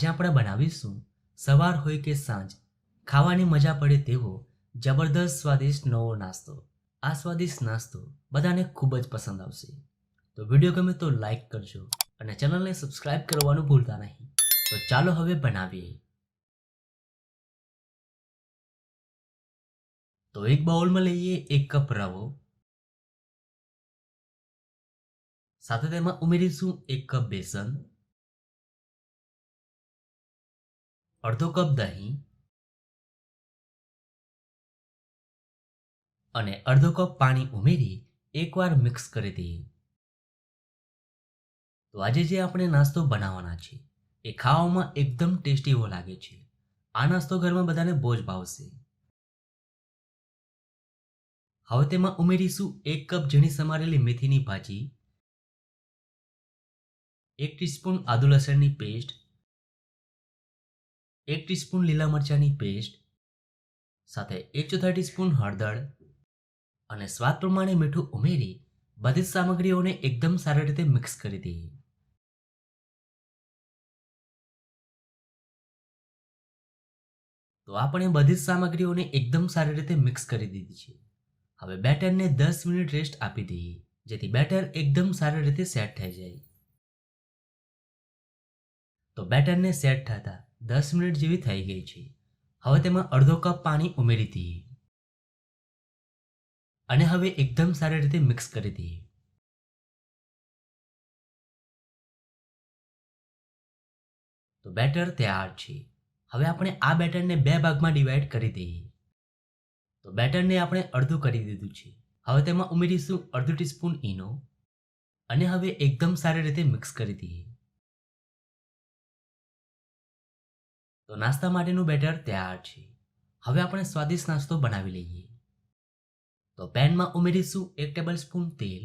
આજે આપણે બનાવીશું સવાર હોય કે સાંજ. ખાવાની મજા પડે તેવો જબરદસ્ત સ્વાદિષ્ટ નવો નાસ્તો. આ સ્વાદિષ્ટ નાસ્તો બધાને ખૂબ જ પસંદ આવશે. તો વીડિયો ગમે તો લાઈક કરજો અને ચેનલને સબસ્ક્રાઇબ કરવાનું ભૂલતા નહીં. તો ચાલો હવે બનાવીએ. તો એક બાઉલમાં લઈએ એક કપ રવો. સાથે તેમાં ઉમેરીશું એક કપ બેસન. અડધો કપ દહીં અને અડધો કપ પાણી ઉમેરી એકવાર મિક્સ કરી દઈએ. તો આજે જે આપણે નાસ્તો બનાવવાના છે, એ ખાવામાં એકદમ ટેસ્ટી એવો લાગે છે. આ નાસ્તો ઘરમાં બધાને બહુ જ ભાવશે. હવે તેમાં ઉમેરીશું એક કપ ઝીણી સમારેલી મેથીની ભાજી, એક ટીસ્પૂન આદુ લસણની પેસ્ટ એક ટીસ્પૂન લીલા મરચાંની પેસ્ટ, સાથે એક ચોથા ટીસ્પૂન હળદર અને સ્વાદ પ્રમાણે મીઠું ઉમેરી બધી જ સામગ્રીઓને એકદમ સારી રીતે મિક્સ કરી દઈએ. તો આપણે બધી જ સામગ્રીઓને એકદમ સારી રીતે મિક્સ કરી દીધી છે. હવે બેટરને દસ મિનિટ રેસ્ટ આપી દઈએ, જેથી બેટર એકદમ સારી રીતે સેટ થઈ જાય. તો બેટરને સેટ થતા દસ મિનિટ જેવી થઈ ગઈ છે. હવે તેમાં અડધો કપ પાણી ઉમેરી દઈએ. અને હવે એકદમ સારી રીતે મિક્સ કરી દઈએ. તો બેટર તૈયાર છે. હવે આપણે આ બેટરને બે ભાગમાં ડિવાઈડ કરી દઈએ. તો બેટરને આપણે અડધું કરી દીધું છે. હવે તેમાં ઉમેરીશું અડધું ટીસ્પૂન ઈનો. અને હવે એકદમ સારી રીતે મિક્સ કરી દઈએ. તો નાસ્તા માટેનું બેટર તૈયાર છે. હવે આપણે સ્વાદિષ્ટ નાસ્તો બનાવી લઈએ. તો પેનમાં ઉમેરીશું એક ટેબલ સ્પૂન તેલ.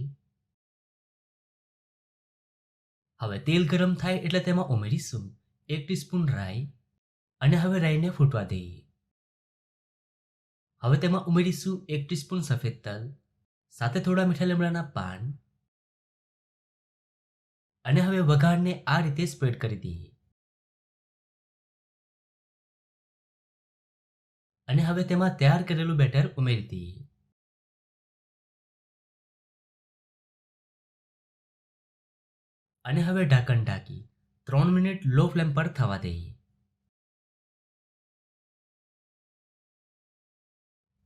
હવે તેલ ગરમ થાય એટલે તેમાં ઉમેરીશું એક ટીસ્પૂન રાઈ અને હવે રાઈને ફૂટવા દઈએ. હવે તેમાં ઉમેરીશું એક ટીસ્પૂન સફેદ તલ, સાથે થોડા મીઠા લીમડાના પાન અને હવે વઘારને આ રીતે સ્પ્રેડ કરી દઈએ. અને હવે તેમાં તૈયાર કરેલું બેટર ઉમેરી દઈએ અને હવે ઢાંકણ ઢાંકી. ત્રણ મિનિટ લો ફ્લેમ પર થવા દઈએ.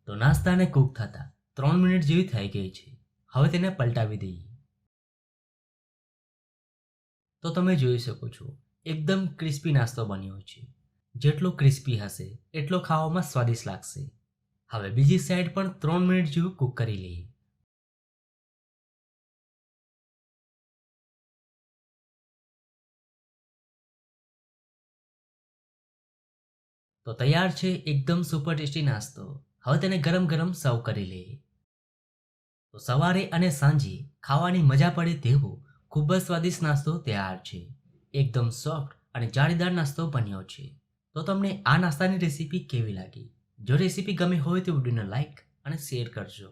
તો નાસ્તાને કૂક થતા ત્રણ મિનિટ જેવી થઈ ગઈ છે. હવે તેને પલટાવી દઈએ. તો તમે જોઈ શકો છો, એકદમ ક્રિસ્પી નાસ્તો બન્યો છે. જેટલો ક્રિસ્પી હશે, એટલો ખાવામાં સ્વાદિષ્ટ લાગશે. હવે બીજી સાઈડ પણ ત્રણ મિનિટ જેવું કૂક કરી લઈએ. તો તૈયાર છે એકદમ સુપર ટેસ્ટી નાસ્તો. હવે તેને ગરમ ગરમ સર્વ કરી લઈએ. તો સવારે અને સાંજે ખાવાની મજા પડે તેવો ખૂબ જ સ્વાદિષ્ટ નાસ્તો તૈયાર છે. એકદમ સોફ્ટ અને જાળીદાર નાસ્તો બન્યો છે. તો તમને આ નાસ્તાની રેસીપી કેવી લાગી? જો રેસીપી ગમી હોય તો વિડીયોને લાઈક અને શેર કરજો.